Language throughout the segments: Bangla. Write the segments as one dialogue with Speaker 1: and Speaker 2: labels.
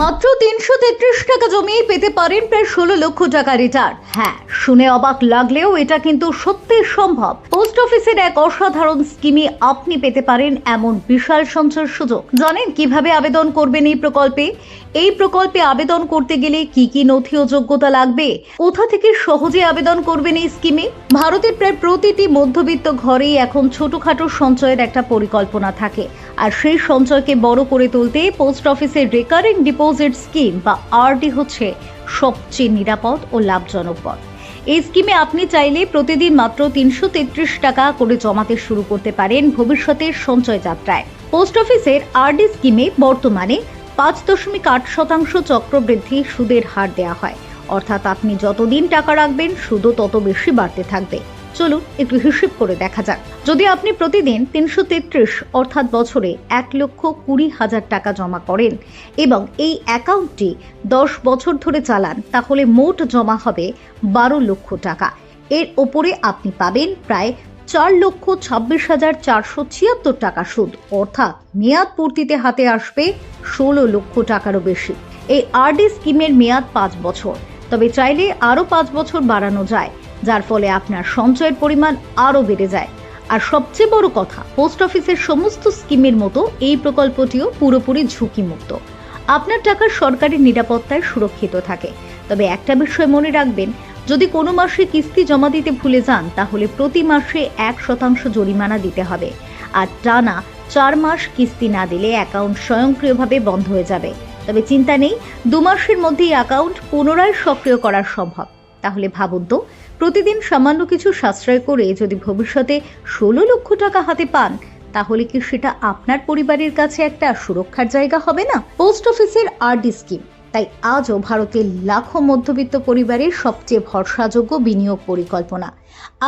Speaker 1: মাত্র তিনশো তেত্রিশ টাকা জমিয়ে পেতে পারেন প্রায় ষোলো লক্ষ টাকা রিটার্ন হ্যাঁ শুনে অবাক লাগলেও এটা কিন্তু সত্যি সম্ভব। পোস্ট অফিসের এক অসাধারণ স্কিমে আপনি পেতে পারেন এমন বিশাল সঞ্চয়ের সুযোগ। জানেন কীভাবে আবেদন করবেন এই প্রকল্পে? এই প্রকল্পে আবেদন করতে গেলে কি কি নথি ও যোগ্যতা লাগবে? কোথা থেকে সহজে আবেদন করবেন এই স্কিমে ভারতের প্রায় প্রতিটি মধ্যবিত্ত ঘরেই এখন ছোটখাটো সঞ্চয়ের একটা পরিকল্পনা থাকে। আর সেই সঞ্চয়কে বড় করে তুলতে পোস্ট অফিসের রেকারিং ডিপোজিট স্কিম বা আরডি হচ্ছে সবচেয়ে নিরাপদ ও লাভজনক পথ। এই স্কিমে আপনি চাইলে প্রতিদিন মাত্র তিনশো তেত্রিশ টাকা করে জমাতে শুরু করতে পারেন ভবিষ্যতের সঞ্চয় যাত্রায়। পোস্ট অফিসের আরডি স্কিমে বর্তমানে পাঁচ দশমিক আট শতাংশ চক্রবৃদ্ধি সুদের হার দেওয়া হয়। অর্থাৎ আপনি যতদিন টাকা রাখবেন, সুদও তত বেশি বাড়তে থাকবে। চলুন একটু হিসেব করে দেখা যাক। যদি আপনি প্রতিদিন তিনশো তেত্রিশ অর্থাৎ বছরে এক লক্ষ কুড়ি হাজার টাকা জমা করেন এবং এই অ্যাকাউন্টটি দশ বছর ধরে চালান, তাহলে মোট জমা হবে বারো লক্ষ টাকা। এর ওপরে আপনি পাবেন প্রায় চার লক্ষ ছাব্বিশ হাজার চারশো ছিয়াত্তর টাকা সুদ, অর্থাৎ মেয়াদ পূর্তিতে হাতে আসবে ষোলো লক্ষ টাকারও বেশি। এই আরডি স্কিমের মেয়াদ পাঁচ বছর, তবে চাইলে আরও পাঁচ বছর বাড়ানো যায়। যার ফলে আপনার সঞ্চয়ের পরিমাণ আরও বেড়ে যায়। আর সবচেয়ে বড় কথা, পোস্ট অফিসের সমস্ত স্কিমের মতো এই প্রকল্পটিও পুরোপুরি ঝুঁকিমুক্ত। আপনার টাকা সরকারি নিরাপত্তায় সুরক্ষিত থাকে। তবে একটা বিষয় মনে রাখবেন, যদি কোনো মাসে কিস্তি জমা দিতে ভুলে যান, তাহলে প্রতি মাসে এক শতাংশ জরিমানা দিতে হবে। আর টানা চার মাস কিস্তি না দিলে অ্যাকাউন্ট স্বয়ংক্রিয়ভাবে বন্ধ হয়ে যাবে। তবে চিন্তা নেই, দু মাসের মধ্যেই অ্যাকাউন্ট পুনরায় সক্রিয় করা সম্ভব। তাহলে ভাবুন তো, প্রতিদিন সামান্য কিছু সাশ্রয় করে যদি ভবিষ্যতে ষোলো লক্ষ টাকা হাতে পান, তাহলে কি সেটা আপনার পরিবারের কাছে একটা সুরক্ষার জায়গা হবে না? পোস্ট অফিসের আরডি স্কিম, তাই আজও ভারতের লাখো মধ্যবিত্ত পরিবারের সবচেয়ে ভরসাযোগ্য বিনিয়োগ পরিকল্পনা।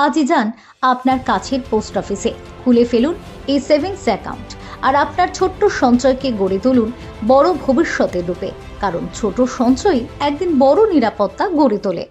Speaker 1: আজই যান আপনার কাছের পোস্ট অফিসে, খুলে ফেলুন এই সেভিংস অ্যাকাউন্ট আর আপনার ছোট্ট সঞ্চয়কে গড়ে তুলুন বড় ভবিষ্যতের রূপে, কারণ ছোট সঞ্চয় একদিন বড় নিরাপত্তা গড়ে তোলে।